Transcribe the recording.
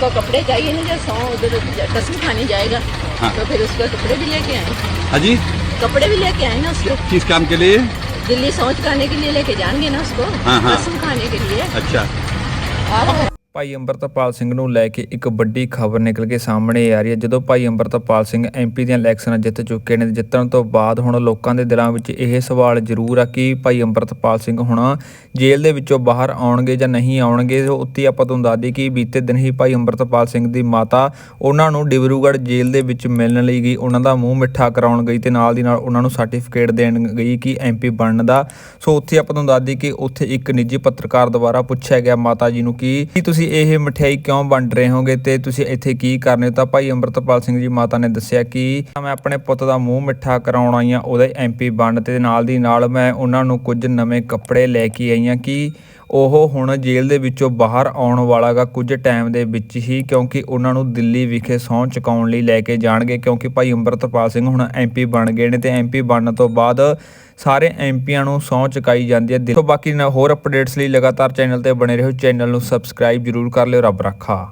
उसको कपड़े चाहिए ना जब सौ उधर कसम खाने जाएगा हाँ। तो फिर उसको कपड़े भी लेके आए। हाँ जी। कपड़े भी लेके आए ना उसको। किस काम के लिए? दिल्ली सौच खाने के लिए लेके जाएँगे ना उसको हाँ, हाँ। कसम खाने के लिए। अच्छा। और ਭਾਈ ਅੰਮ੍ਰਿਤਪਾਲ ਸਿੰਘ ਨੂੰ ਲੈ ਕੇ ਇੱਕ ਵੱਡੀ ਖਬਰ ਨਿਕਲ ਕੇ ਸਾਹਮਣੇ ਆ ਰਹੀ ਹੈ। ਜਦੋਂ ਭਾਈ ਅੰਮ੍ਰਿਤਪਾਲ ਸਿੰਘ ਐਮਪੀ ਦੀਆਂ ਇਲੈਕਸ਼ਨਾਂ ਜਿੱਤ ਚੁੱਕੇ ਨੇ, ਜਿੱਤਣ ਤੋਂ ਬਾਅਦ ਹੁਣ ਲੋਕਾਂ ਦੇ ਦਿਲਾਂ ਵਿੱਚ ਇਹ ਸਵਾਲ ਜ਼ਰੂਰ ਆ ਕਿ ਭਾਈ ਅੰਮ੍ਰਿਤਪਾਲ ਸਿੰਘ ਹੁਣ ਜੇਲ੍ਹ ਦੇ ਵਿੱਚੋਂ ਬਾਹਰ ਆਉਣਗੇ ਜਾਂ ਨਹੀਂ ਆਉਣਗੇ। ਸੋ ਉੱਤੇ ਆਪਾਂ ਤੁਹਾਨੂੰ ਦੱਸ ਦਈਏ ਕਿ ਬੀਤੇ ਦਿਨ ਹੀ ਭਾਈ ਅੰਮ੍ਰਿਤਪਾਲ ਸਿੰਘ ਦੀ ਮਾਤਾ ਉਹਨਾਂ ਨੂੰ ਡਿਬਰੂਗੜ੍ਹ ਜੇਲ੍ਹ ਦੇ ਵਿੱਚ ਮਿਲਣ ਲਈ ਗਈ। ਉਹਨਾਂ ਦਾ ਮੂੰਹ ਮਿੱਠਾ ਕਰਾਉਣ ਗਈ ਤੇ ਨਾਲ ਦੀ ਨਾਲ ਉਹਨਾਂ ਨੂੰ ਸਰਟੀਫਿਕੇਟ ਦੇਣ ਗਈ ਕਿ ਐਮਪੀ ਬਣਨ ਦਾ। ਸੋ ਉੱਥੇ ਆਪਾਂ ਤੁਹਾਨੂੰ ਦੱਸ ਦਈਏ ਕਿ ਉੱਥੇ ਇੱਕ ਨਿੱਜੀ ਪੱਤਰਕਾਰ ਦੁਆਰਾ ਪੁੱਛਿਆ ਗਿਆ ਮਾਤਾ ਜੀ ਨੂੰ ਕਿ ਕੀ ਤੁਸੀਂ ਇਹ ਮਠਿਆਈ ਕਿਉਂ ਵੰਡ ਰਹੇ ਹੋਗੇ ਤੇ ਤੁਸੀਂ ਇੱਥੇ ਕੀ ਕਰਨੇ ਤਾਂ ਭਾਈ ਅੰਮ੍ਰਿਤਪਾਲ ਸਿੰਘ ਜੀ ਮਾਤਾ ਨੇ ਦੱਸਿਆ ਕਿ ਮੈਂ ਆਪਣੇ ਪੁੱਤ ਦਾ ਮੂੰਹ ਮਿੱਠਾ ਕਰਾਉਣ ਆਈ ਹਾਂ, ਉਹਦਾ ਐਮਪੀ ਬਣ ਤੇ ਨਾਲ ਦੀ ਨਾਲ ਮੈਂ ਉਹਨਾਂ ਨੂੰ ਕੁਝ ਨਵੇਂ ਕੱਪੜੇ ਲੈ ਕੇ ਆਈ ਹਾਂ ਕਿ ਉਹ ਹੁਣ ਜੇਲ੍ਹ ਦੇ ਵਿੱਚੋਂ ਬਾਹਰ ਆਉਣ ਵਾਲਾਗਾ ਕੁਝ ਟਾਈਮ ਦੇ ਵਿੱਚ ਹੀ, ਕਿਉਂਕਿ ਉਹਨਾਂ ਨੂੰ ਦਿੱਲੀ ਵਿਖੇ ਸਹੁੰ ਚੁਕਾਉਣ ਲਈ ਲੈ ਕੇ ਜਾਣਗੇ, ਕਿਉਂਕਿ ਭਾਈ ਅੰਮ੍ਰਿਤਪਾਲ ਸਿੰਘ ਹੁਣ ਐਮਪੀ ਬਣ ਗਏ ਨੇ ਤੇ ਐਮਪੀ ਬਣਨ ਤੋਂ ਬਾਅਦ ਸਾਰੇ ਐਮਪੀਆਂ ਨੂੰ ਸਹੁੰ ਚੁਕਾਈ ਜਾਂਦੀ ਹੈ ਦੇਖੋ ਬਾਕੀ ਹੋਰ ਅਪਡੇਟਸ ਲਈ ਲਗਾਤਾਰ ਚੈਨਲ ਤੇ ਬਣੇ ਰਹੋ। ਚੈਨਲ ਨੂੰ ਸਬਸਕ੍ਰਾਈਬ ਜਰੂਰ ਕਰ ਲਿਓ। ਰੱਬ ਰੱਖਾ।